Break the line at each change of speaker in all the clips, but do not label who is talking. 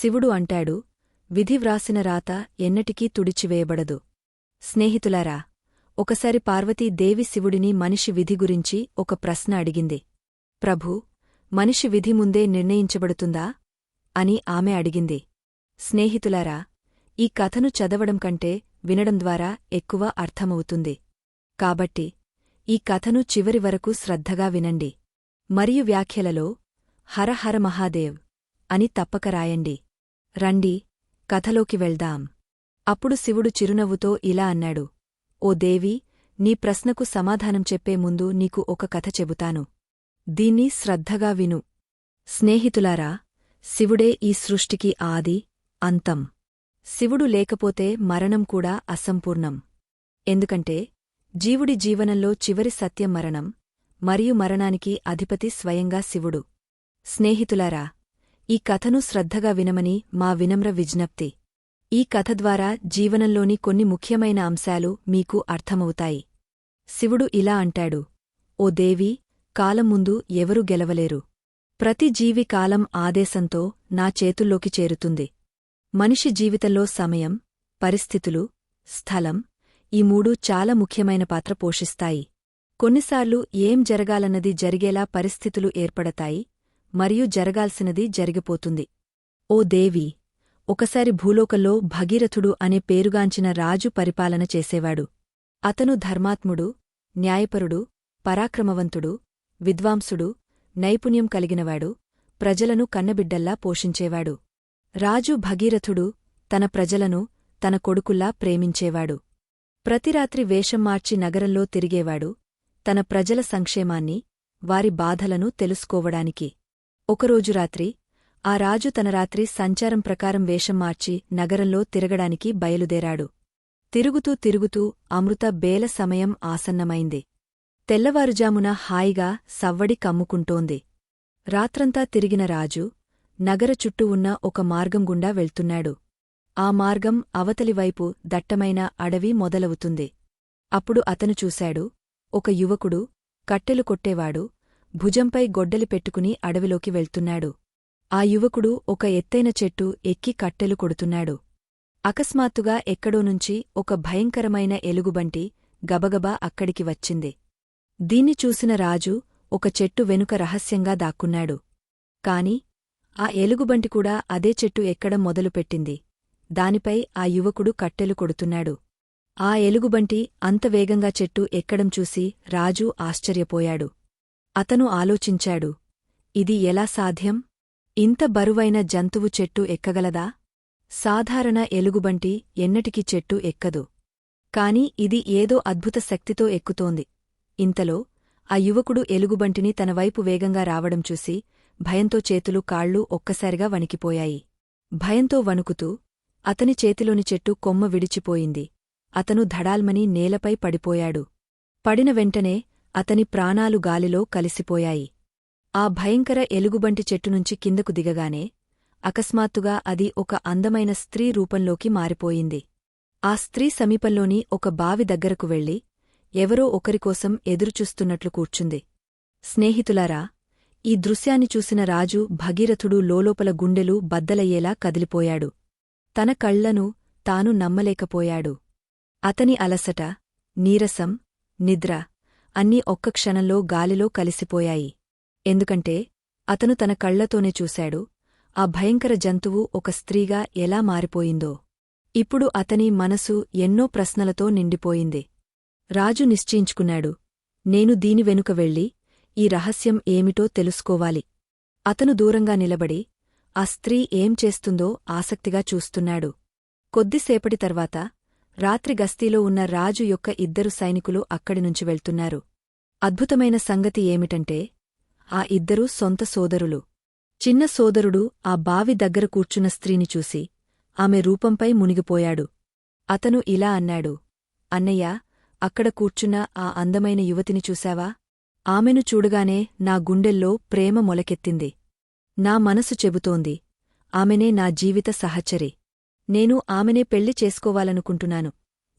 శివుడు అంటాడు విధి వ్రాసిన రాత ఎన్నటికీ తుడిచివేయబడదు. స్నేహితులారా ఒకసారి పార్వతీదేవి శివుడిని మనిషి విధి గురించి ఒక ప్రశ్న అడిగింది. ప్రభూ మనిషి విధి ముందే నిర్ణయించబడుతుందా? అని ఆమె అడిగింది. స్నేహితులారా ఈ కథను చదవడం కంటే వినడం ద్వారా ఎక్కువ అర్థమవుతుంది. కాబట్టి ఈ కథను చివరి వరకు శ్రద్ధగా వినండి. మరియు వ్యాఖ్యలలో హరహర మహాదేవ్ అని తప్పక రాయండి. రండి కథలోకి వెళ్దాం. అప్పుడు శివుడు చిరునవ్వుతో ఇలా అన్నాడు ఓ దేవి నీ ప్రశ్నకు సమాధానం చెప్పే ముందు నీకు ఒక కథ చెబుతాను. దీన్ని శ్రద్ధగా విను. స్నేహితులారా శివుడే ఈ సృష్టికి ఆది అంతం. శివుడు లేకపోతే మరణం కూడా అసంపూర్ణం. ఎందుకంటే జీవుడి జీవనంలో చివరి సత్యం మరణం మరియు మరణానికి అధిపతి స్వయంగా శివుడు. స్నేహితులారా ఈ కథను శ్రద్ధగా వినమని మా వినమ్ర విజ్ఞప్తి. ఈ కథ ద్వారా జీవనంలోని కొన్ని ముఖ్యమైన అంశాలు మీకు అర్థమవుతాయి. శివుడు ఇలా అంటాడు ఓ దేవి కాలం ముందు ఎవరు గెలవలేరు. ప్రతి జీవి కాలం ఆదేశంతో నా చేతుల్లోకి చేరుతుంది. మనిషి జీవితంలో సమయం పరిస్థితులు స్థలం ఈ మూడు చాలా ముఖ్యమైన పాత్ర పోషిస్తాయి. కొన్నిసార్లు ఏం జరగాలన్నది జరిగేలా పరిస్థితులు ఏర్పడతాయి మరియు జరగాల్సినది జరిగిపోతుంది. ఓ దేవి ఒకసారి భూలోకంలో భగీరథుడు అనే పేరుగాంచిన రాజు పరిపాలన చేసేవాడు. అతను ధర్మాత్ముడు న్యాయపరుడు పరాక్రమవంతుడు విద్వాంసుడు నైపుణ్యం కలిగినవాడు ప్రజలను కన్నబిడ్డల్లా పోషించేవాడు. రాజు భగీరథుడు తన ప్రజలను తన కొడుకుల్లా ప్రేమించేవాడు. ప్రతిరాత్రి వేషం మార్చి నగరంలో తిరిగేవాడు తన ప్రజల సంక్షేమాన్ని వారి బాధలను తెలుసుకోవడానికి. ఒకరోజు రాత్రి ఆ రాజు తన రాత్రి సంచారం ప్రకారం వేషం మార్చి నగరంలో తిరగడానికి బయలుదేరాడు. తిరుగుతూ తిరుగుతూ అమృత బేల సమయం ఆసన్నమైంది. తెల్లవారుజామున హాయిగా సవ్వడి కమ్ముకుంటోంది. రాత్రంతా తిరిగిన రాజు నగర చుట్టూ ఉన్న ఒక మార్గం గుండా వెళ్తున్నాడు. ఆ మార్గం అవతలివైపు దట్టమైన అడవి మొదలవుతుంది. అప్పుడు అతను చూశాడు ఒక యువకుడు కట్టెలు కొట్టేవాడు భుజంపై గొడ్డలి పెట్టుకుని అడవిలోకి వెళ్తున్నాడు. ఆ యువకుడు ఒక ఎత్తైన చెట్టు ఎక్కి కట్టెలు కొడుతున్నాడు. అకస్మాత్తుగా ఎక్కడోనుంచి ఒక భయంకరమైన ఎలుగుబంటి గబగబా అక్కడికి వచ్చింది. దీన్ని చూసిన రాజు ఒక చెట్టు వెనుక రహస్యంగా దాక్కున్నాడు. కాని ఆ ఎలుగుబంటి కూడా అదే చెట్టు ఎక్కడం మొదలుపెట్టింది. దానిపై ఆ యువకుడు కట్టెలు కొడుతున్నాడు. ఆ ఎలుగుబంటి అంత వేగంగా చెట్టు ఎక్కడం చూసి రాజు ఆశ్చర్యపోయాడు. అతను ఆలోచించాడు. ఇది ఎలా సాధ్యం? ఇంత బరువైన జంతువు చెట్టు ఎక్కగలదా? సాధారణ ఎలుగుబంటి ఎన్నటికి చెట్టు ఎక్కదు. కాని ఇది ఏదో అద్భుత శక్తితో ఎక్కుతోంది. ఇంతలో ఆ యువకుడు ఎలుగుబంటిని తనవైపు వేగంగా రావడం చూసి భయంతో చేతులు కాళ్ళు ఒక్కసారిగా వణికిపోయాయి. భయంతో వణుకుతూ అతని చేతిలోని చెట్టు కొమ్మ విడిచిపోయింది. అతను ధడాల్మని నేలపై పడిపోయాడు. పడిన వెంటనే అతని ప్రాణాలు గాలిలో కలిసిపోయాయి. ఆ భయంకర ఎలుగుబంటి చెట్టునుంచి కిందకు దిగగానే అకస్మాత్తుగా అది ఒక అందమైన స్త్రీ రూపంలోకి మారిపోయింది. ఆ స్త్రీ సమీపంలోని ఒక బావి దగ్గరకు వెళ్ళి ఎవరో ఒకరికోసం ఎదురుచూస్తున్నట్లు కూర్చుంది. స్నేహితులారా ఈ దృశ్యాన్ని చూసిన రాజు భగీరథుడు లోలోపల గుండెలు బద్దలయ్యేలా కదిలిపోయాడు. తన కళ్ళను తాను నమ్మలేకపోయాడు. అతని అలసట నీరసం నిద్ర అన్నీ ఒక్క క్షణంలో గాలిలో కలిసిపోయాయి. ఎందుకంటే అతను తన కళ్ళతోనే చూశాడు ఆ భయంకర జంతువు ఒక స్త్రీగా ఎలా మారిపోయిందో. ఇప్పుడు అతని మనసు ఎన్నో ప్రశ్నలతో నిండిపోయింది. రాజు నిశ్చయించుకున్నాడు నేను దీని వెనుక వెళ్ళి ఈ రహస్యం ఏమిటో తెలుసుకోవాలి. అతను దూరంగా నిలబడి ఆ స్త్రీ ఏం చేస్తుందో ఆసక్తిగా చూస్తున్నాడు. కొద్దిసేపటి తర్వాత రాత్రి గస్తీలో ఉన్న రాజు యొక్క ఇద్దరు సైనికులు అక్కడినుంచి వెళ్తున్నారు. అద్భుతమైన సంగతి ఏమిటంటే ఆ ఇద్దరూ సొంత సోదరులు. చిన్న సోదరుడు ఆ బావి దగ్గర కూర్చున్న స్త్రీని చూసి ఆమె రూపంపై మునిగిపోయాడు. అతను ఇలా అన్నాడు అన్నయ్య అక్కడ కూర్చున్న ఆ అందమైన యువతిని చూశావా? ఆమెను చూడగానే నా గుండెల్లో ప్రేమ మొలకెత్తింది. నా మనసు చెబుతోంది. ఆమెనే నా జీవిత సహచరి. నేను ఆమెనే పెళ్ళి చేసుకోవాలనుకుంటున్నాను.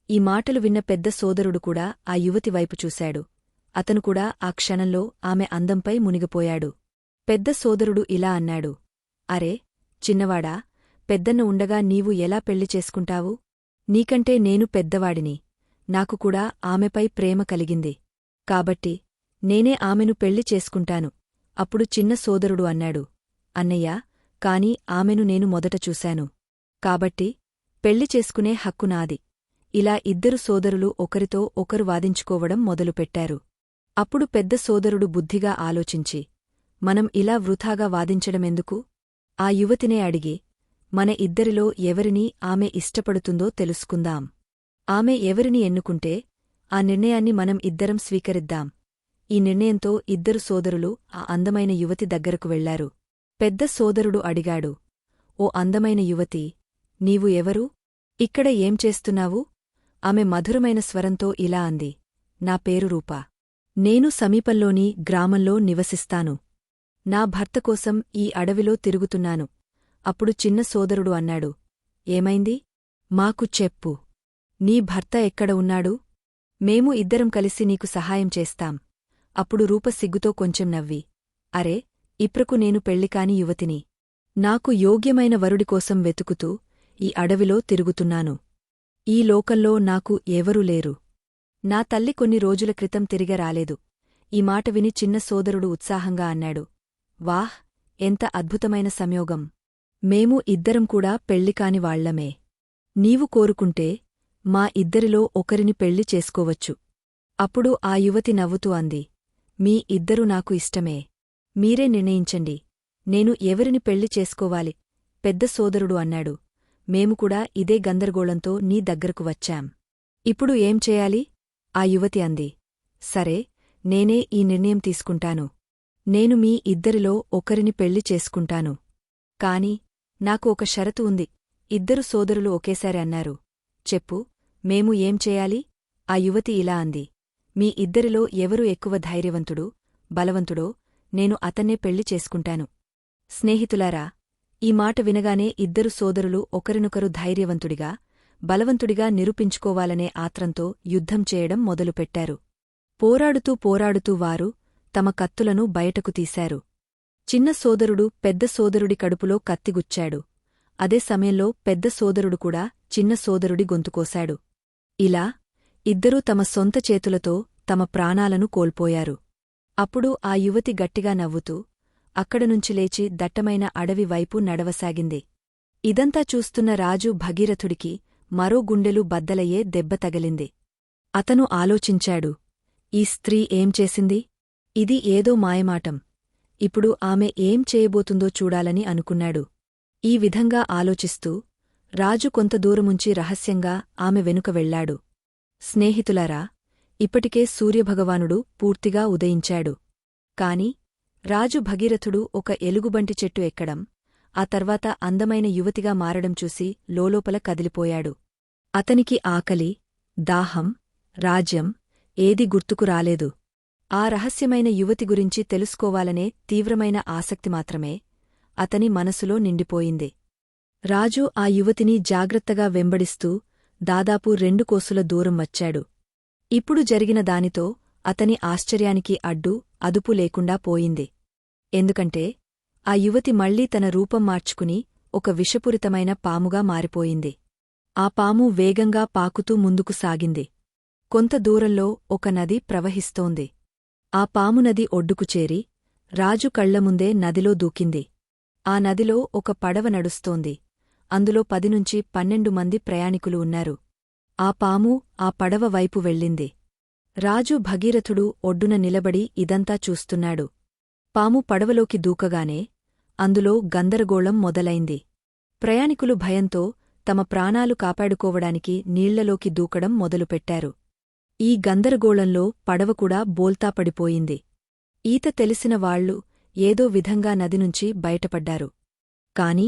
ఈ మాటలు విన్న పెద్ద సోదరుడు కూడా ఆ యువతి వైపు చూశాడు. అతను కూడా ఆ క్షణంలో ఆమె అందంపై మునిగిపోయాడు. పెద్ద సోదరుడు ఇలా అన్నాడు. అరే చిన్నవాడా పెద్దన్న ఉండగా నీవు ఎలా పెళ్ళి చేసుకుంటావు? నీకంటే నేను పెద్దవాడిని. నాకు కూడా ఆమెపై ప్రేమ కలిగింది. కాబట్టి నేనే ఆమెను పెళ్ళి చేసుకుంటాను. అప్పుడు చిన్న సోదరుడు అన్నాడు. అన్నయ్యా కాని ఆమెను నేను మొదట చూశాను. కాబట్టి పెళ్ళి చేసుకునే హక్కు నాది. ఇలా ఇద్దరు సోదరులు ఒకరితో ఒకరు వాదించుకోవడం మొదలుపెట్టారు. అప్పుడు పెద్ద సోదరుడు బుద్ధిగా ఆలోచించి మనం ఇలా వృథాగా వాదించడమెందుకు? ఆ యువతినే అడిగి మన ఇద్దరిలో ఎవరిని ఆమె ఇష్టపడుతుందో తెలుసుకుందాం. ఆమె ఎవరిని ఎన్నుకుంటే ఆ నిర్ణయాన్ని మనం ఇద్దరం స్వీకరిద్దాం. ఈ నిర్ణయంతో ఇద్దరు సోదరులు ఆ అందమైన యువతి దగ్గరకు వెళ్ళారు. పెద్ద సోదరుడు అడిగాడు ఓ అందమైన యువతి నీవు ఎవరు? ఇక్కడ ఏం చేస్తున్నావు? ఆమె మధురమైన స్వరంతో ఇలా అంది. నా పేరు రూపా. నేను సమీపంలోని గ్రామంలో నివసిస్తాను. నా భర్త కోసం ఈ అడవిలో తిరుగుతున్నాను. అప్పుడు చిన్న సోదరుడు అన్నాడు. ఏమైంది? మాకు చెప్పు. నీ భర్త ఎక్కడ ఉన్నాడు? మేము ఇద్దరం కలిసి నీకు సహాయం చేస్తాం. అప్పుడు రూప సిగ్గుతో కొంచెం నవ్వి. అరే ఇప్రకు నేను పెళ్ళికాని యువతిని. నాకు యోగ్యమైన వరుడి కోసం వెతుకుతూ ఈ అడవిలో తిరుగుతున్నాను. ఈ లోకంలో నాకు ఎవరూ లేరు. నా తల్లి కొన్ని రోజుల క్రితం తిరిగ రాలేదు. ఈ మాట విని చిన్న సోదరుడు ఉత్సాహంగా అన్నాడు. వాహ్ ఎంత అద్భుతమైన సంయోగం. మేము ఇద్దరం కూడా పెళ్ళికాని వాళ్ళమే. నీవు కోరుకుంటే మా ఇద్దరిలో ఒకరిని పెళ్ళి చేసుకోవచ్చు. అప్పుడు ఆ యువతి నవ్వుతూ అంది. మీ ఇద్దరు నాకు ఇష్టమే. మీరే నిర్ణయించండి. నేను ఎవరిని పెళ్ళి చేసుకోవాలి? పెద్ద సోదరుడు అన్నాడు. మేము కూడా ఇదే గందరగోళంతో నీ దగ్గరకు వచ్చాం. ఇప్పుడు ఏం చేయాలి? ఆ యువతి అంది. సరే నేనే ఈ నిర్ణయం తీసుకుంటాను. నేను మీ ఇద్దరిలో ఒకరిని పెళ్ళి చేసుకుంటాను. కాని నాకు ఒక షరతు ఉంది. ఇద్దరు సోదరులు ఒకేసారి అన్నారు. చెప్పు మేము ఏం చేయాలి? ఆ యువతి ఇలా అంది. మీ ఇద్దరిలో ఎవరు ఎక్కువ ధైర్యవంతుడు బలవంతుడో నేను అతన్నే పెళ్ళి చేసుకుంటాను. స్నేహితులారా ఈ మాట వినగానే ఇద్దరు సోదరులు ఒకరినొకరు ధైర్యవంతుడిగా బలవంతుడిగా నిరూపించుకోవాలనే ఆత్రంతో యుద్ధం చేయడం మొదలుపెట్టారు. పోరాడుతూ పోరాడుతూ వారు తమ కత్తులను బయటకు తీశారు. చిన్న సోదరుడు పెద్ద సోదరుడి కడుపులో కత్తిగుచ్చాడు అదే సమయంలో పెద్ద సోదరుడు కూడా చిన్న సోదరుడి గొంతుకోశాడు ఇలా ఇద్దరూ తమ సొంత చేతులతో తమ ప్రాణాలను కోల్పోయారు. అప్పుడు ఆ యువతి గట్టిగా నవ్వుతూ అక్కడనుంచి లేచి దట్టమైన అడవి వైపు నడవసాగింది. ఇదంతా చూస్తున్న రాజు భగీరథుడికి మరో గుండెలు బద్దలయ్యే దెబ్బ తగిలింది. అతను ఆలోచించాడు ఈ స్త్రీ ఏం చేసింది? ఇది ఏదో మాయమాటం. ఇప్పుడు ఆమె ఏం చేయబోతుందో చూడాలని అనుకున్నాడు. ఈ విధంగా ఆలోచిస్తూ రాజు కొంత దూరముంచి రహస్యంగా ఆమె వెనుక వెళ్ళాడు స్నేహితులారా ఇప్పటికే సూర్యభగవానుడు పూర్తిగా ఉదయించాడు. కాని రాజు భగీరథుడు ఒక ఎలుగుబంటి చెట్టు ఎక్కడం ఆ తర్వాత అందమైన యువతిగా మారడం చూసి లోలోపల కదిలిపోయాడు. అతనికి ఆకలి దాహం రాజ్యం ఏది గుర్తుకు రాలేదు. ఆ రహస్యమైన యువతి గురించి తెలుసుకోవాలనే తీవ్రమైన ఆసక్తి మాత్రమే అతని మనసులో నిండిపోయింది. రాజు ఆ యువతిని జాగ్రత్తగా వెంబడిస్తూ దాదాపు రెండు కోసుల దూరం వచ్చాడు. ఇప్పుడు జరిగిన దానితో అతని ఆశ్చర్యానికి అడ్డు అదుపు లేకుండా పోయింది. ఎందుకంటే ఆ యువతి మళ్ళీ తన రూపం మార్చుకుని ఒక విషపూరితమైన పాముగా మారిపోయింది. ఆ పాము వేగంగా పాకుతూ ముందుకు సాగింది. కొంత దూరంలో ఒక నది ప్రవహిస్తోంది. ఆ పాము నది ఒడ్డుకు చేరి రాజు కళ్ళముందే నదిలో దూకింది. ఆ నదిలో ఒక పడవ నడుస్తోంది. అందులో పదినుంచి పన్నెండు మంది ప్రయాణికులు ఉన్నారు. ఆ పాము ఆ పడవ వైపు వెళ్ళింది. రాజు భగీరథుడు ఒడ్డున నిలబడి ఇదంతా చూస్తున్నాడు. పాము పడవలోకి దూకగానే అందులో గందరగోళం మొదలైంది. ప్రయాణికులు భయంతో తమ ప్రాణాలు కాపాడుకోవడానికి నీళ్ళలోకి దూకడం మొదలుపెట్టారు. ఈ గందరగోళంలో పడవ కూడా బోల్తా పడిపోయింది. ఈత తెలిసిన వాళ్ళు ఏదో విధంగా నదినుంచి బయటపడ్డారు. కాని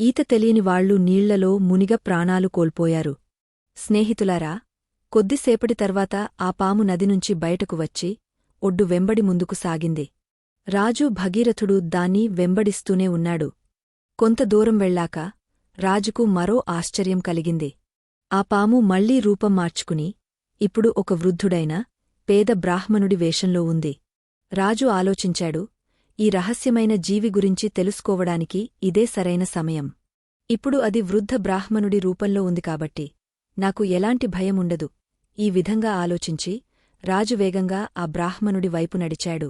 ఈత తెలియని వాళ్ళు నీళ్ళలో మునిగ ప్రాణాలు కోల్పోయారు. స్నేహితులారా కొద్దిసేపటి తర్వాత ఆ పాము నదినుంచి బయటకు వచ్చి ఒడ్డు వెంబడి ముందుకు సాగింది. రాజు భగీరథుడు దాన్ని వెంబడిస్తూనే ఉన్నాడు. కొంత దూరం వెళ్ళాక రాజుకు మరో ఆశ్చర్యం కలిగింది. ఆ పాము మళ్ళీ రూపం మార్చుకుని ఇప్పుడు ఒక వృద్ధుడైన పేద బ్రాహ్మణుడి వేషంలో ఉంది. రాజు ఆలోచించాడు ఈ రహస్యమైన జీవి గురించి తెలుసుకోవడానికి ఇదే సరైన సమయం. ఇప్పుడు అది వృద్ధ బ్రాహ్మణుడి రూపంలో ఉంది కాబట్టి నాకు ఎలాంటి భయముండదు. ఈ విధంగా ఆలోచించి రాజు వేగంగా ఆ బ్రాహ్మణుడి వైపు నడిచాడు.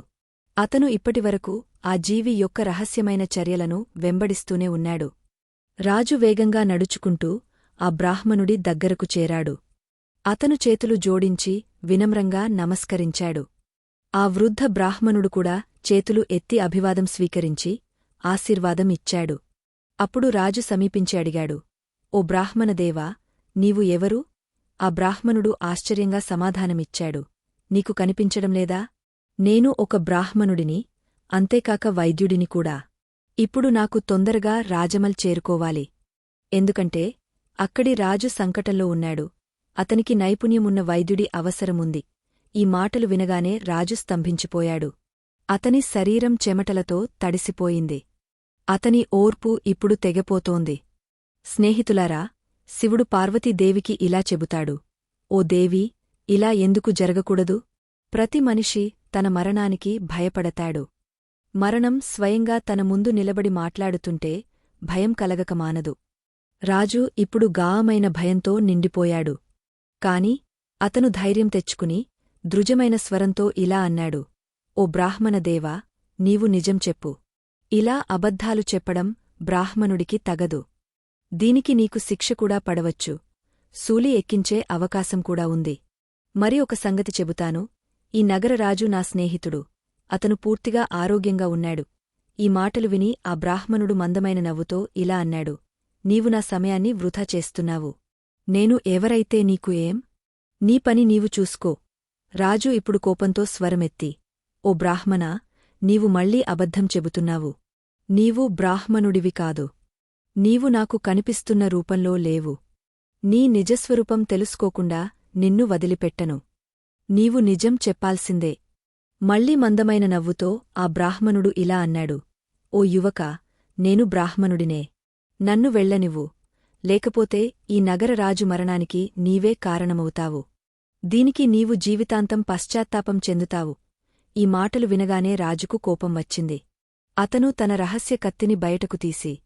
అతను ఇప్పటివరకు ఆ జీవి యొక్క రహస్యమైన చర్యలను వెంబడిస్తూనే ఉన్నాడు. రాజు వేగంగా నడుచుకుంటూ ఆ బ్రాహ్మణుడి దగ్గరకు చేరాడు. అతను చేతులు జోడించి వినమ్రంగా నమస్కరించాడు. ఆ వృద్ధ బ్రాహ్మణుడు కూడా చేతులు ఎత్తి అభివాదం స్వీకరించి ఆశీర్వాదం ఇచ్చాడు. అప్పుడు రాజు సమీపించి అడిగాడు ఓ బ్రాహ్మణదేవా నీవు ఎవరు? ఆ బ్రాహ్మణుడు ఆశ్చర్యంగా సమాధానమిచ్చాడు. నీకు కనిపించడంలేదా నేను ఒక బ్రాహ్మణుడిని అంతేకాక వైద్యుడిని కూడా. ఇప్పుడు నాకు తొందరగా రాజమల్ చేరుకోవాలి. ఎందుకంటే అక్కడి రాజు సంకటంలో ఉన్నాడు. అతనికి నైపుణ్యమున్న వైద్యుడి అవసరముంది. ఈ మాటలు వినగానే రాజు స్తంభించిపోయాడు. అతని శరీరం చెమటలతో తడిసిపోయింది. అతని ఓర్పు ఇప్పుడు తెగపోతోంది. స్నేహితులారా శివుడు పార్వతీదేవికి ఇలా చెబుతాడు ఓ దేవి ఇలా ఎందుకు జరగకూడదు? ప్రతి మనిషి తన మరణానికి భయపడతాడు. మరణం స్వయంగా తన ముందు నిలబడి మాట్లాడుతుంటే భయం కలగక మానదు. రాజు ఇప్పుడు గాయమైన భయంతో నిండిపోయాడు. కాని అతను ధైర్యం తెచ్చుకుని దృజమైన స్వరంతో ఇలా అన్నాడు ఓ బ్రాహ్మణదేవా నీవు నిజం చెప్పు. ఇలా అబద్ధాలు చెప్పడం బ్రాహ్మణుడికి తగదు. దీనికి నీకు శిక్ష కూడా పడవచ్చు. సూలి ఎక్కించే అవకాశం కూడా ఉంది. మరి ఒక సంగతి చెబుతాను. ఈ నగరరాజు నా స్నేహితుడు. అతను పూర్తిగా ఆరోగ్యంగా ఉన్నాడు. ఈ మాటలు విని ఆ బ్రాహ్మణుడు మందమైన నవ్వుతో ఇలా అన్నాడు. నీవు నా సమయాన్ని వృధా చేస్తున్నావు. నేను ఎవరైతే నీకు ఏం? నీ పని నీవు చూసుకో. రాజు ఇప్పుడు కోపంతో స్వరమెత్తి. ఓ బ్రాహ్మణా నీవు మళ్ళీ అబద్ధం చెబుతున్నావు. నీవు బ్రాహ్మణుడివి కాదు. నీవు నాకు కనిపిస్తున్న రూపంలో లేవు. నీ నిజస్వరూపం తెలుసుకోకుండా నిన్ను వదిలిపెట్టను. నీవు నిజం చెప్పాల్సిందే. మళ్ళీ మందమైన నవ్వుతో ఆ బ్రాహ్మణుడు ఇలా అన్నాడు. ఓ యువక నేను బ్రాహ్మణుడినే. నన్ను వెళ్ళనివ్వు. లేకపోతే ఈ నగరరాజు మరణానికి నీవే కారణమవుతావు. దీనికి నీవు జీవితాంతం పశ్చాత్తాపం చెందుతావు. ఈ మాటలు వినగానే రాజుకు కోపం వచ్చింది. అతను తన రహస్య కత్తిని బయటకు తీసి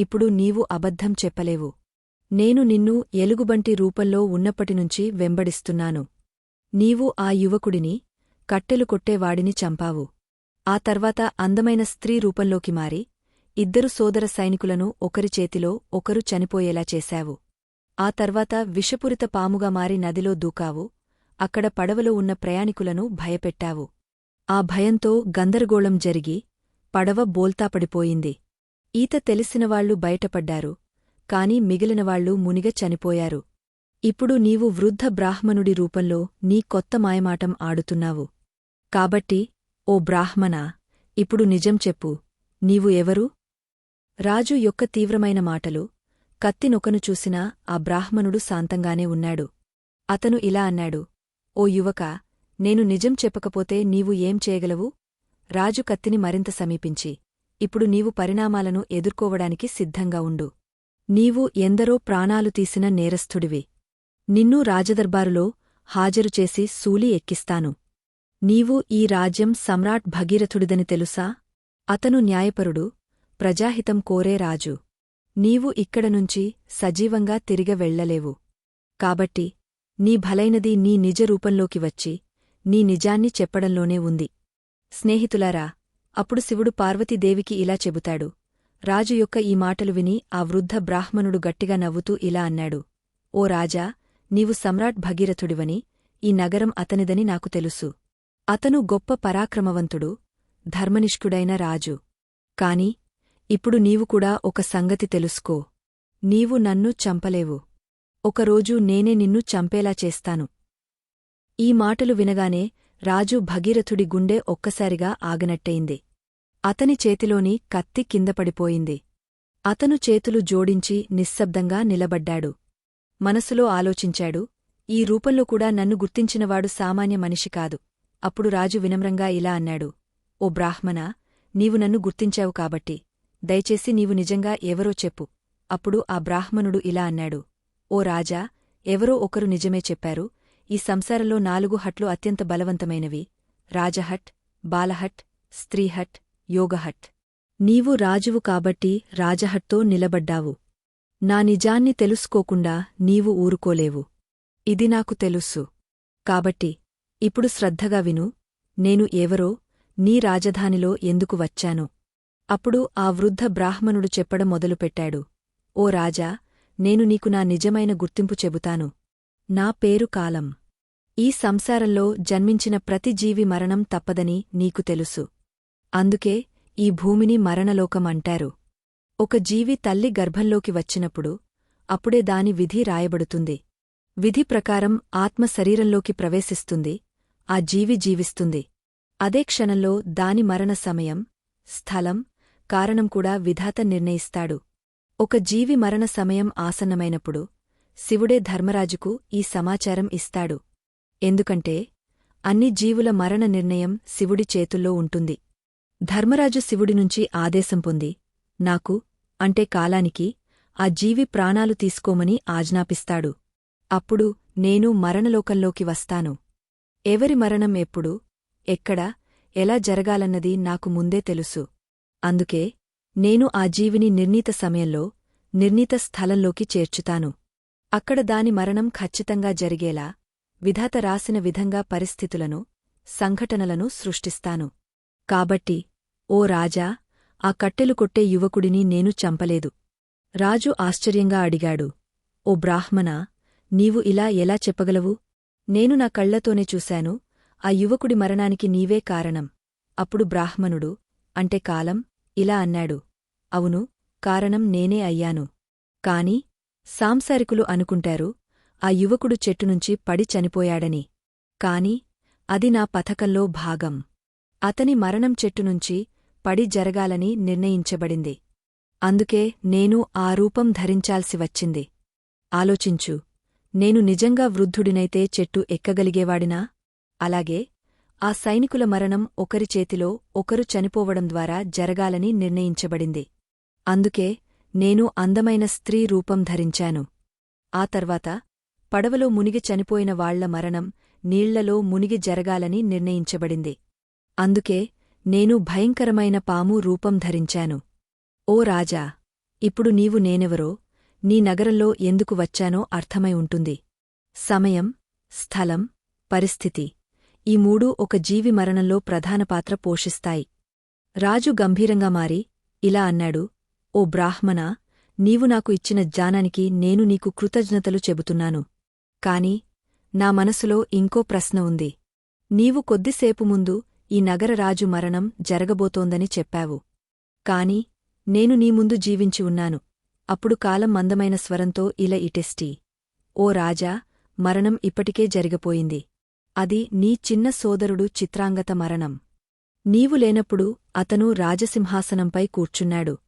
ఇప్పుడు నీవు అబద్ధం చెప్పలేవు. నేను నిన్ను ఎలుగుబంటి రూపంలో ఉన్నప్పటినుంచి వెంబడిస్తున్నాను. నీవు ఆ యువకుడిని కట్టెలు కొట్టేవాడిని చంపావు. ఆ తర్వాత అందమైన స్త్రీ రూపంలోకి మారి ఇద్దరు సోదర సైనికులను ఒకరి చేతిలో ఒకరు చనిపోయేలా చేశావు. ఆ తర్వాత విషపూరిత పాముగా మారి నదిలో దూకావు అక్కడ పడవలో ఉన్న ప్రయాణికులను భయపెట్టావు. ఆ భయంతో గందరగోళం జరిగి పడవ బోల్తాపడిపోయింది. ఈత తెలిసినవాళ్ళు బయటపడ్డారు కాని మిగిలినవాళ్ళు మునిగ చనిపోయారు. ఇప్పుడు నీవు వృద్ధ బ్రాహ్మణుడి రూపంలో నీ కొత్త మాయమాటం ఆడుతున్నావు. కాబట్టి ఓ బ్రాహ్మణా ఇప్పుడు నిజం చెప్పు నీవు ఎవరు? రాజు యొక్క తీవ్రమైన మాటలు కత్తినొకను చూసినా ఆ బ్రాహ్మణుడు శాంతంగానే ఉన్నాడు. అతను ఇలా అన్నాడు ఓ యువక నేను నిజం చెప్పకపోతే నీవు ఏం చేయగలవు? రాజు కత్తిని మరింత సమీపించి ఇప్పుడు నీవు పరిణామాలను ఎదుర్కోవడానికి సిద్ధంగా ఉండు. నీవు ఎందరో ప్రాణాలు తీసిన నేరస్థుడివి నిన్ను రాజదర్బారులో హాజరుచేసి సూలి ఎక్కిస్తాను. నీవు ఈ రాజ్యం సమ్రాట్ భగీరథుడిదని తెలుసా? అతను న్యాయపరుడు ప్రజాహితం కోరే రాజు. నీవు ఇక్కడనుంచి సజీవంగా తిరిగ వెళ్ళలేవు కాబట్టి నీ భలైనది నీ నిజ రూపంలోకి వచ్చి నీ నిజాన్ని చెప్పడంలోనే ఉంది. స్నేహితులారా అప్పుడు శివుడు పార్వతీదేవికి ఇలా చెబుతాడు. రాజు యొక్క ఈ మాటలు విని ఆ వృద్ధ బ్రాహ్మణుడు గట్టిగా నవ్వుతూ ఇలా అన్నాడు. ఓ రాజా నీవు సమ్రాట్ భగీరథుడివని ఈ నగరం అతనిదని నాకు తెలుసు. అతను గొప్ప పరాక్రమవంతుడు ధర్మనిష్ఠుడైన రాజు. కాని ఇప్పుడు నీవు కూడా ఒక సంగతి తెలుసుకో. నీవు నన్ను చంపలేవు. ఒకరోజు నేనే నిన్ను చంపేలా చేస్తాను. ఈ మాటలు వినగానే రాజు భగీరథుడి గుండె ఒక్కసారిగా ఆగనట్టయింది. అతని చేతిలోని కత్తి కిందపడిపోయింది అతను చేతులు జోడించి నిశ్శబ్దంగా నిలబడ్డాడు. మనసులో ఆలోచించాడు ఈ రూపంలో కూడా నన్ను గుర్తించినవాడు సామాన్య మనిషి కాదు. అప్పుడు రాజు వినమ్రంగా ఇలా అన్నాడు ఓ బ్రాహ్మణా నీవు నన్ను గుర్తించావు కాబట్టి. దయచేసి నీవు నిజంగా ఎవరో చెప్పు. అప్పుడు ఆ బ్రాహ్మణుడు ఇలా అన్నాడు ఓ రాజా ఎవరో ఒకరు నిజమే చెప్పారు. ఈ సంసారంలో నాలుగు హట్లు అత్యంత బలవంతమైనవి. రాజహట్ బాలహట్ స్త్రీహట్ యోగహట్. నీవు రాజువు కాబట్టి రాజహట్తో నిలబడ్డావు. నా నిజాన్ని తెలుసుకోకుండా నీవు ఊరుకోలేవు. ఇది నాకు తెలుసు. కాబట్టి ఇప్పుడు శ్రద్ధగా విను. నేను ఎవరో నీ రాజధానిలో ఎందుకు వచ్చాను? అప్పుడు ఆ వృద్ధ బ్రాహ్మణుడు చెప్పడం మొదలుపెట్టాడు. ఓ రాజా నేను నీకు నా నిజమైన గుర్తింపు చెబుతాను. నా పేరు కాలం. ఈ సంసారంలో జన్మించిన ప్రతి జీవి మరణం తప్పదని నీకు తెలుసు. అందుకే ఈ భూమిని మరణలోకం అంటారు. ఒక జీవి తల్లి గర్భంలోకి వచ్చినప్పుడు అప్పుడే దాని విధి రాయబడుతుంది. విధి ప్రకారం ఆత్మ శరీరంలోకి ప్రవేశిస్తుంది ఆ జీవి జీవిస్తుంది. అదే క్షణంలో దాని మరణ సమయం స్థలం కారణం కూడా విధాత నిర్ణయిస్తాడు. ఒక జీవి మరణ సమయం ఆసన్నమైనప్పుడు శివుడే ధర్మరాజుకు ఈ సమాచారం ఇస్తాడు. ఎందుకంటే అన్ని జీవుల మరణ నిర్ణయం శివుడి చేతుల్లో ఉంటుంది. ధర్మరాజు శివుడి నుంచి ఆదేశం పొంది నాకు అంటే కాలానికి ఆ జీవి ప్రాణాలు తీసుకోమని ఆజ్ఞాపిస్తాడు. అప్పుడు నేను మరణలోకంలోకి వస్తాను. ఎవరి మరణం ఎప్పుడు ఎక్కడ ఎలా జరగాలన్నది నాకు ముందే తెలుసు. అందుకే నేను ఆ జీవిని నిర్ణీత సమయంలో నిర్ణీత స్థలంలోకి చేర్చుతాను. అక్కడ దాని మరణం ఖచ్చితంగా జరిగేలా విధాత రాసిన విధంగా పరిస్థితులను సంఘటనలను సృష్టిస్తాను. కాబట్టి ఓ రాజా ఆ కట్టెలు కొట్టే యువకుడిని నేను చంపలేదు. రాజు ఆశ్చర్యంగా అడిగాడు ఓ బ్రాహ్మణా నీవు ఇలా ఎలా చెప్పగలవు? నేను నా కళ్ళతోనే చూశాను ఆ యువకుడి మరణానికి నీవే కారణం. అప్పుడు బ్రాహ్మణుడు అంటే కాలం ఇలా అన్నాడు అవును కారణం నేనే అయ్యాను. కాని సాంసారికులు అనుకుంటారు ఆ యువకుడు చెట్టునుంచి పడి చనిపోయాడని. కాని అది నా పథకంలో భాగం. అతని మరణం చెట్టునుంచి పడి జరగాలని నిర్ణయించబడింది. అందుకే నేను ఆ రూపం ధరించాల్సి వచ్చింది. ఆలోచించు నేను నిజంగా వృద్ధుడినైతే చెట్టు ఎక్కగలిగేవాడినా? అలాగే ఆ సైనికుల మరణం ఒకరి చేతిలో ఒకరు చనిపోవడం ద్వారా జరగాలని నిర్ణయించబడింది. అందుకే నేను అందమైన స్త్రీ రూపం ధరించాను. ఆ తర్వాత పడవలో మునిగి చనిపోయిన వాళ్ళ మరణం నీళ్ళలో మునిగి జరగాలని నిర్ణయించబడింది. అందుకే నేను భయంకరమైన పాము రూపం ధరించాను. ఓ రాజా ఇప్పుడు నీవు నేనెవరో నీ నగరంలో ఎందుకు వచ్చానో అర్థమై ఉంటుంది. సమయం స్థలం పరిస్థితి ఈ మూడూ ఒక జీవి మరణంలో ప్రధాన పాత్ర పోషిస్తాయి. రాజు గంభీరంగా మారి ఇలా అన్నాడు ఓ బ్రాహ్మణా నీవు నాకు ఇచ్చిన జ్ఞానానికి నేను నీకు కృతజ్ఞతలు చెబుతున్నాను. కాని నా మనసులో ఇంకో ప్రశ్న ఉంది. నీవు కొద్దిసేపు ముందు ఈ నగరరాజు మరణం జరగబోతోందని చెప్పావు. కాని నేను నీ ముందు జీవించి ఉన్నాను. అప్పుడు కాలం మందమైన స్వరంతో ఇలా ఇటెస్టీ. ఓ రాజా మరణం ఇప్పటికే జరిగిపోయింది. అది నీ చిన్న సోదరుడు చిత్రాంగత మరణం. నీవు లేనప్పుడు అతను రాజసింహాసనంపై కూర్చున్నాడు.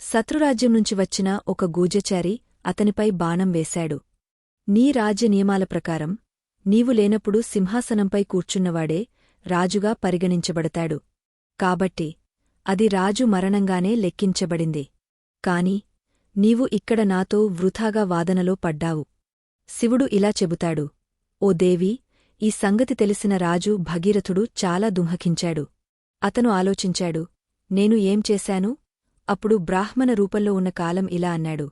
శత్రురాజ్యం నుంచి వచ్చిన ఒక గూజచారి అతనిపై బాణం వేశాడు. నీ రాజ్య నియమాల ప్రకారం నీవు లేనప్పుడు సింహాసనంపై కూర్చున్నవాడే రాజుగా పరిగణించబడతాడు. కాబట్టి అది రాజు మరణంగానే లెక్కించబడింది. కాని నీవు ఇక్కడ నాతో వృథాగా వాదనలో పడ్డావు. శివుడు ఇలా చెబుతాడు ఓ దేవి ఈ సంగతి తెలిసిన రాజు భగీరథుడు చాలా దుంహకించాడు. అతను ఆలోచించాడు నేను ఏం చేశాను? అప్పుడు బ్రాహ్మణ రూపంలో ఉన్న కాలం ఇలా అన్నాడు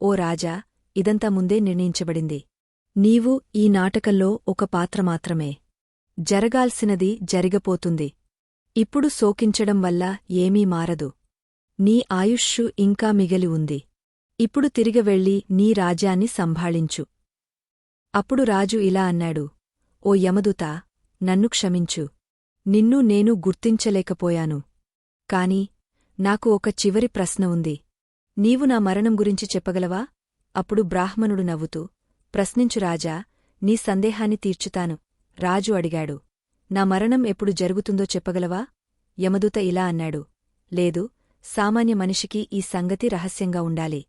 ఓ రాజా ఇదంతా ముందే నిర్ణయించబడింది. నీవు ఈ నాటకంలో ఒక పాత్ర మాత్రమే. జరగాల్సినది జరిగపోతుంది. ఇప్పుడు శోకించడం వల్ల ఏమీ మారదు. నీ ఆయుష్షు ఇంకా మిగిలి ఉంది. ఇప్పుడు తిరిగి వెళ్ళి నీ రాజ్యాన్ని సంభాళించు. అప్పుడు రాజు ఇలా అన్నాడు. ఓ యమదుతా నన్ను క్షమించు. నిన్ను నేను గుర్తించలేకపోయాను. కాని నాకు ఒక చివరి ప్రశ్న ఉంది. నీవు నా మరణం గురించి చెప్పగలవా? అప్పుడు బ్రాహ్మణుడు నవ్వుతూ ప్రశ్నించు రాజా నీ సందేహాన్ని తీర్చుతాను. రాజు అడిగాడు నా మరణం ఎప్పుడు జరుగుతుందో చెప్పగలవా? యమదూత ఇలా అన్నాడు లేదు సామాన్య మనిషికి ఈ సంగతి రహస్యంగా ఉండాలి.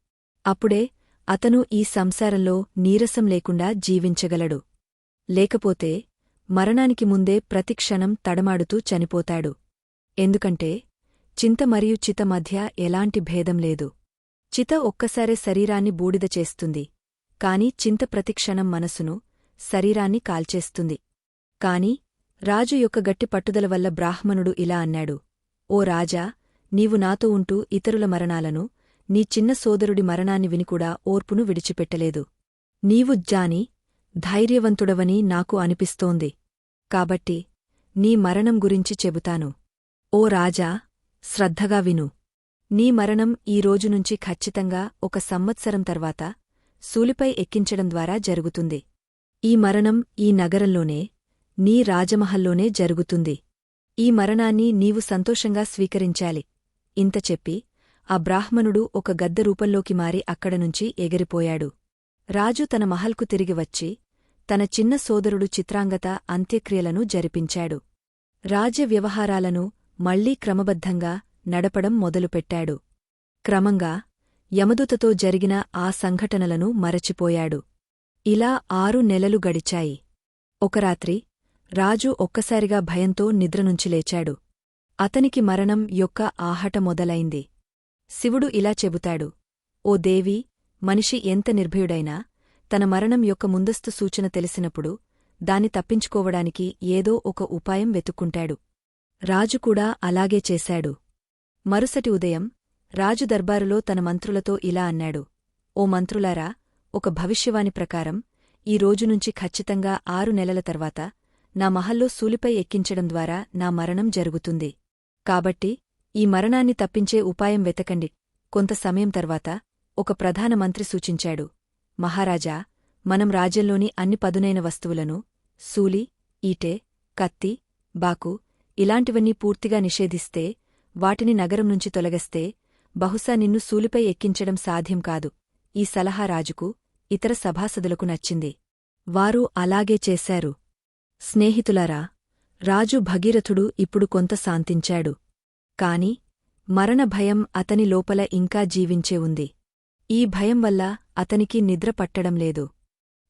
అప్పుడే అతను ఈ సంసారంలో నీరసం లేకుండా జీవించగలడు. లేకపోతే మరణానికి ముందే ప్రతిక్షణం తడమాడుతూ చనిపోతాడు. ఎందుకంటే చింత మరియు చిత మధ్య ఎలాంటి భేదం లేదు. చిత ఒక్కసారే శరీరాన్ని బూడిద చేస్తుంది. కాని చింత ప్రతిక్షణం మనసును శరీరాన్ని కాల్చేస్తుంది. కాని రాజు యొక్క గట్టి పట్టుదల వల్ల బ్రాహ్మణుడు ఇలా అన్నాడు. ఓ రాజా నీవు నాతో ఉంటూ ఇతరుల మరణాలను నీ చిన్న సోదరుడి మరణాన్ని వినికూడా ఓర్పును విడిచిపెట్టలేదు. నీవు జాని ధైర్యవంతుడవని నాకు అనిపిస్తోంది. కాబట్టి నీ మరణం గురించి చెబుతాను. ఓ రాజా శ్రద్ధగా విను. నీ మరణం ఈ రోజునుంచి ఖచ్చితంగా ఒక సంవత్సరం తర్వాత సూలిపై ఎక్కించడం ద్వారా జరుగుతుంది. ఈ మరణం ఈ నగరంలోనే నీ రాజమహల్లోనే జరుగుతుంది. ఈ మరణాన్ని నీవు సంతోషంగా స్వీకరించాలి. ఇంత చెప్పి ఆ బ్రాహ్మణుడు ఒక గద్ద రూపంలోకి మారి అక్కడనుంచి ఎగిరిపోయాడు. రాజు తన మహల్కు తిరిగి వచ్చి తన చిన్న సోదరుడు చిత్రాంగత అంత్యక్రియలను జరిపించాడు. రాజ్య వ్యవహారాలను మళ్ళీ క్రమబద్ధంగా నడపడం మొదలుపెట్టాడు. క్రమంగా యమదుతతో జరిగిన ఆ సంఘటనలను మరచిపోయాడు. ఇలా ఆరు నెలలు గడిచాయి. ఒక రాత్రి రాజు ఒక్కసారిగా భయంతో నిద్రనుంచి లేచాడు. అతనికి మరణం యొక్క ఆహట మొదలైంది. శివుడు ఇలా చెబుతాడు ఓ దేవి మనిషి ఎంత నిర్భయుడైనా తన మరణం యొక్క ముందస్తు సూచన తెలిసినప్పుడు దాన్ని తప్పించుకోవడానికి ఏదో ఒక ఉపాయం వెతుక్కుంటాడు. రాజు కూడా అలాగే చేశాడు. మరుసటి ఉదయం రాజు దర్బారులో తన మంత్రులతో ఇలా అన్నాడు ఓ మంత్రులారా ఒక భవిష్యవాణి ప్రకారం ఈ రోజునుంచి ఖచ్చితంగా ఆరు నెలల తర్వాత నా మహల్లో సూలిపై ఎక్కించడం ద్వారా నా మరణం జరుగుతుంది. కాబట్టి ఈ మరణాన్ని తప్పించే ఉపాయం వెతకండి. కొంత సమయం తర్వాత ఒక ప్రధానమంత్రి సూచించాడు మహారాజా మనం రాజ్యంలోని అన్ని పదునైన వస్తువులను సూలి ఈటె కత్తి బాకు ఇలాంటివన్నీ పూర్తిగా నిషేధిస్తే వాటిని నగరం నుంచి తొలగస్తే బహుశా నిన్ను సూలిపై ఎక్కించడం సాధ్యం కాదు. ఈ సలహా రాజుకు ఇతర సభాసదులకు నచ్చింది. వారు అలాగే చేశారు. స్నేహితులారా రాజు భగీరథుడు ఇప్పుడు కొంత శాంతించాడు. కాని మరణభయం అతని లోపల ఇంకా జీవించే ఉంది. ఈ భయం వల్ల అతనికి నిద్ర పట్టడం లేదు.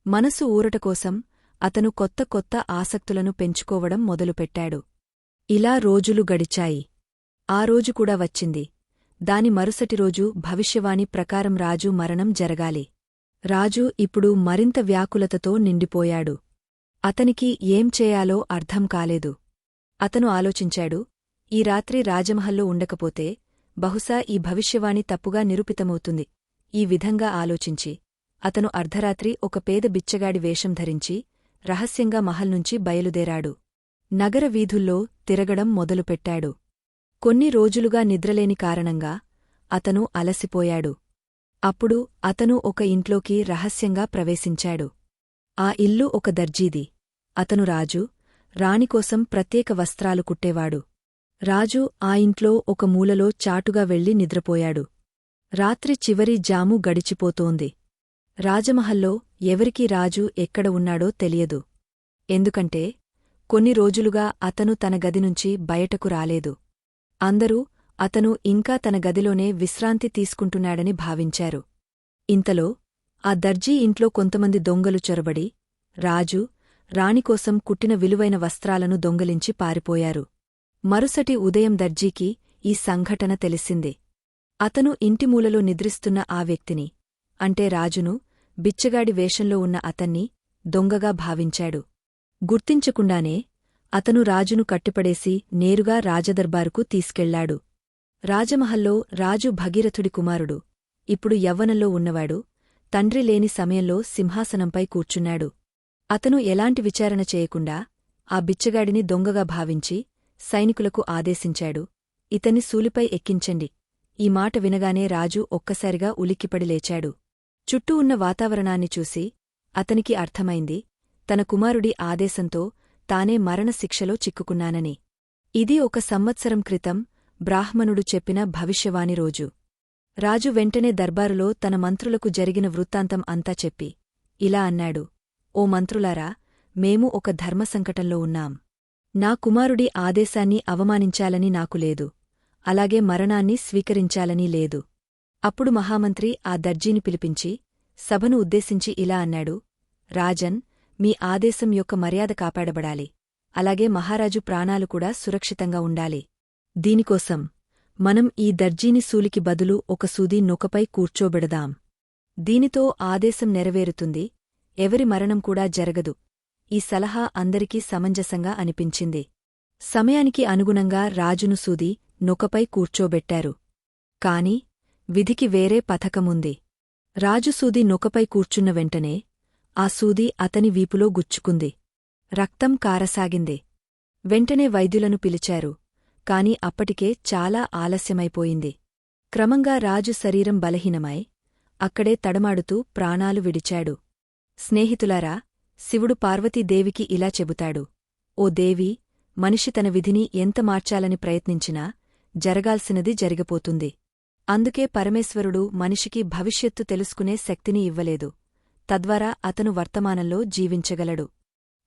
మనసు ఊరటకోసం అతను కొత్త కొత్త ఆసక్తులను పెంచుకోవడం మొదలుపెట్టాడు. ఇలా రోజులు గడిచాయి. ఆ రోజు కూడా వచ్చింది. దాని మరుసటి రోజు భవిష్యవాణి ప్రకారం రాజు మరణం జరగాలి. రాజు ఇప్పుడు మరింత వ్యాకులతతో నిండిపోయాడు. అతనికి ఏం చేయాలో అర్థం కాలేదు. అతను ఆలోచించాడు ఈ రాత్రి రాజమహల్లో ఉండకపోతే బహుశా ఈ భవిష్యవాణి తప్పుగా నిరూపితమవుతుంది. ఈ విధంగా ఆలోచించి అతను అర్ధరాత్రి ఒక పేద బిచ్చగాడి వేషం ధరించి రహస్యంగా మహల్ నుంచి బయలుదేరాడు. నగర వీధుల్లో తిరగడం మొదలుపెట్టాడు. కొన్ని రోజులుగా నిద్రలేని కారణంగా అతను అలసిపోయాడు. అప్పుడు అతను ఒక ఇంట్లోకి రహస్యంగా ప్రవేశించాడు. ఆ ఇల్లు ఒక దర్జీది. అతను రాజు రాణికోసం ప్రత్యేక వస్త్రాలు కుట్టేవాడు. రాజు ఆ ఇంట్లో ఒక మూలలో చాటుగా వెళ్ళి నిద్రపోయాడు. రాత్రి చివరి జాము గడిచిపోతోంది. రాజమహల్లో ఎవరికీ రాజు ఎక్కడ ఉన్నాడో తెలియదు. ఎందుకంటే కొన్ని రోజులుగా అతను తన గది నుంచి బయటకు రాలేదు. అందరూ అతను ఇంకా తన గదిలోనే విశ్రాంతి తీసుకుంటున్నాడని భావించారు. ఇంతలో ఆ దర్జీ ఇంట్లో కొంతమంది దొంగలు చొరబడి రాజు రాణికోసం కుట్టిన విలువైన వస్త్రాలను దొంగలించి పారిపోయారు. మరుసటి ఉదయం దర్జీకి ఈ సంఘటన తెలిసింది. అతను ఇంటిమూలలో నిద్రిస్తున్న ఆ వ్యక్తిని అంటే రాజును బిచ్చగాడి వేషంలో ఉన్న అతన్ని దొంగగా భావించాడు. గుర్తించకుండానే అతను రాజును కట్టిపడేసి నేరుగా రాజదర్బారుకు తీసుకెళ్ళాడు. రాజమహల్లో రాజు భగీరథుడి కుమారుడు. ఇప్పుడు యవ్వనంలో ఉన్నవాడు. తండ్రి లేని సమయంలో సింహాసనంపై కూర్చున్నాడు. అతను ఎలాంటి విచారణ చేయకుండా ఆ బిచ్చగాడిని దొంగగా భావించి సైనికులకు ఆదేశించాడు. ఇతన్ని సూలిపై ఎక్కించండి. ఈ మాట వినగానే రాజు ఒక్కసారిగా ఉలిక్కిపడి లేచాడు. చుట్టూ ఉన్న వాతావరణాన్ని చూసి అతనికి అర్థమైంది తన కుమారుడి ఆదేశంతో తానే మరణశిక్షలో చిక్కుకున్నానని. ఇది ఒక సంవత్సరం క్రితం బ్రాహ్మణుడు చెప్పిన భవిష్యవాణి రోజు. రాజు వెంటనే దర్బారులో తన మంత్రులకు జరిగిన వృత్తాంతం అంతా చెప్పి ఇలా అన్నాడు ఓ మంత్రులారా మేము ఒక ధర్మసంకటంలో ఉన్నాం. నా కుమారుడి ఆదేశాన్ని అవమానించాలని నాకు లేదు. అలాగే మరణాన్ని స్వీకరించాలని లేదు. అప్పుడు మహామంత్రి ఆ దర్జీని పిలిపించి సభను ఉద్దేశించి ఇలా అన్నాడు రాజన్ మీ ఆదేశం యొక్క మర్యాద కాపాడబడాలి. అలాగే మహారాజు ప్రాణాలు కూడా సురక్షితంగా ఉండాలి. దీనికోసం మనం ఈ దర్జీని సూలికి బదులు ఒక సూది నొకపై కూర్చోబెడదాం. దీనితో ఆదేశం నెరవేరుతుంది. ఎవరి మరణం కూడా జరగదు. ఈ సలహా అందరికీ సమంజసంగా అనిపించింది. సమయానికి అనుగుణంగా రాజును సూది నొకపై కూర్చోబెట్టారు. కాని విధికి వేరే పథకముంది. రాజు సూది నొకపై కూర్చున్న వెంటనే ఆ సూది అతని వీపులో గుచ్చుకుంది. రక్తం కారసాగింది. వెంటనే వైద్యులను పిలిచారు. కాని అప్పటికే చాలా ఆలస్యమైపోయింది. క్రమంగా రాజు శరీరం బలహీనమై అక్కడే తడమాడుతూ ప్రాణాలు విడిచాడు. స్నేహితులారా శివుడు పార్వతీదేవికి ఇలా చెబుతాడు. ఓ దేవి మనిషి తన విధిని ఎంత మార్చాలని ప్రయత్నించినా జరగాల్సినది జరిగిపోతుంది. అందుకే పరమేశ్వరుడు మనిషికి భవిష్యత్తు తెలుసుకునే శక్తిని ఇవ్వలేదు. తద్వారా అతను వర్తమానంలో జీవించగలడు.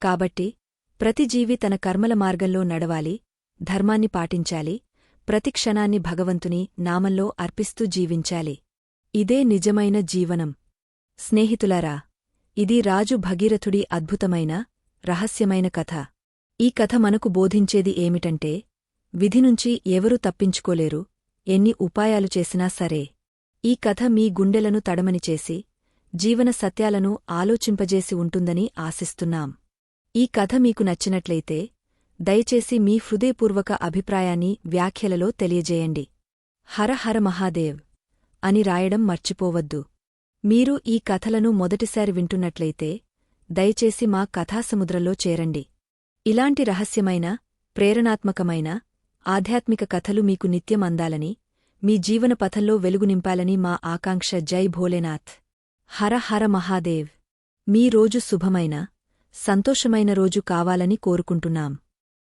కాబట్టి ప్రతి జీవి తన కర్మల మార్గంలో నడవాలి ధర్మాన్ని పాటించాలి ప్రతి క్షణాన్ని భగవంతుని నామంలో అర్పిస్తూ జీవించాలి. ఇదే నిజమైన జీవనం. స్నేహితులారా ఇది రాజు భగీరథుడి అద్భుతమైన రహస్యమైన కథ. ఈ కథ మనకు బోధించేది ఏమిటంటే విధినుంచి ఎవరూ తప్పించుకోలేరు ఎన్ని ఉపాయాలు చేసినా సరే. ఈ కథ మీ గుండెలను తడమనిచేసి జీవన సత్యాలను ఆలోచింపజేసి ఉంటుందని ఆశిస్తున్నాం. ఈ కథ మీకు నచ్చినట్లయితే దయచేసి మీ హృదయపూర్వక అభిప్రాయాన్ని వ్యాఖ్యలలో తెలియజేయండి. హర హర మహాదేవ్! అని రాయడం మర్చిపోవద్దు. మీరు ఈ కథలను మొదటిసారి వింటున్నట్లయితే దయచేసి మా కథాసముద్రంలో చేరండి. ఇలాంటి రహస్యమైన ప్రేరణాత్మకమైన ఆధ్యాత్మిక కథలు మీకు నిత్యం అందాలని మీ జీవన పథంలో వెలుగు నింపాలని మా ఆకాంక్ష జై భోలేనాథ్! హర హర మహాదేవ్. మీ రోజు శుభమైన సంతోషమైన రోజు కావాలని కోరుకుంటున్నాం.